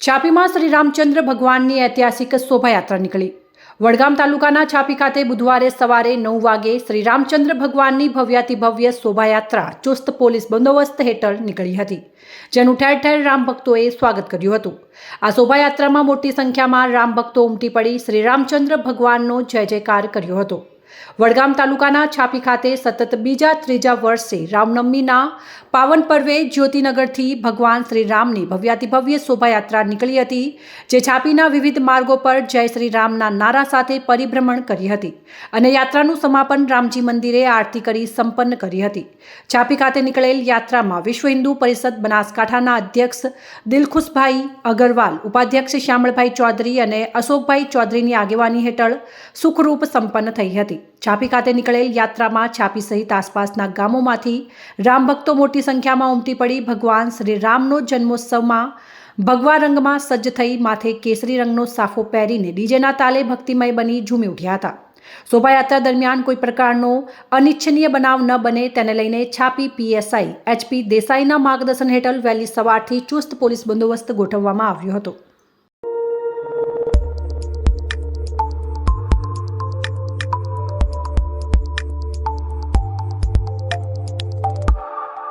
છાપીમાં શ્રી રામચંદ્ર ભગવાનની ઐતિહાસિક શોભાયાત્રા નીકળી. વડગામ તાલુકાના છાપી ખાતે બુધવારે સવારે નવ વાગે શ્રી રામચંદ્ર ભગવાનની ભવ્યાતિ ભવ્ય શોભાયાત્રા ચુસ્ત પોલીસ બંદોબસ્ત હેઠળ નીકળી હતી, જેનું ઠેર ઠેર રામ ભક્તોએ સ્વાગત કર્યું હતું. આ શોભાયાત્રામાં મોટી સંખ્યામાં રામ ભક્તો ઉમટી પડી શ્રી રામચંદ્ર ભગવાનનો જય જયકાર કર્યો હતો. વડગામ તાલુકાના છાપી ખાતે સતત બીજા ત્રીજા વર્ષે રામનવમીના પાવન પર્વે જ્યોતિનગરથી ભગવાન શ્રી રામની ભવ્યાતિભવ્ય શોભાયાત્રા નીકળી હતી, જે છાપીના વિવિધ માર્ગો પર જય શ્રી રામના નારા સાથે પરિભ્રમણ કરી હતી અને યાત્રાનું સમાપન રામજી મંદિરે આરતી કરી સંપન્ન કરી હતી. છાપી ખાતે નીકળેલ યાત્રામાં વિશ્વ હિન્દુ પરિષદ બનાસકાંઠાના અધ્યક્ષ દિલખુશભાઈ અગરવાલ, ઉપાધ્યક્ષ શ્યામળભાઈ ચૌધરી અને અશોકભાઈ ચૌધરીની આગેવાની હેઠળ સુખરૂપ સંપન્ન થઈ હતી. છાપી ખાતે નીકળેલ યાત્રામાં છાપી સહિત આસપાસના ગામોમાંથી રામ ભક્તો મોટી સંખ્યામાં ઉમટી પડી. ભગવાન શ્રી રામનો જન્મોત્સવમાં ભગવા રંગમાં સજ્જ થઈ માથે કેસરી રંગનો સાફો પહેરીને ડીજેના તાલે ભક્તિમય બની ઝૂમી ઉઠ્યા હતા. શોભાયાત્રા દરમિયાન કોઈ પ્રકારનો અનિચ્છનીય બનાવ ન બને તેને લઈને છાપી પીએસઆઈ એચપી દેસાઈના માર્ગદર્શન હેઠળ વહેલી સવારથી ચુસ્ત પોલીસ બંદોબસ્ત ગોઠવવામાં આવ્યો હતો.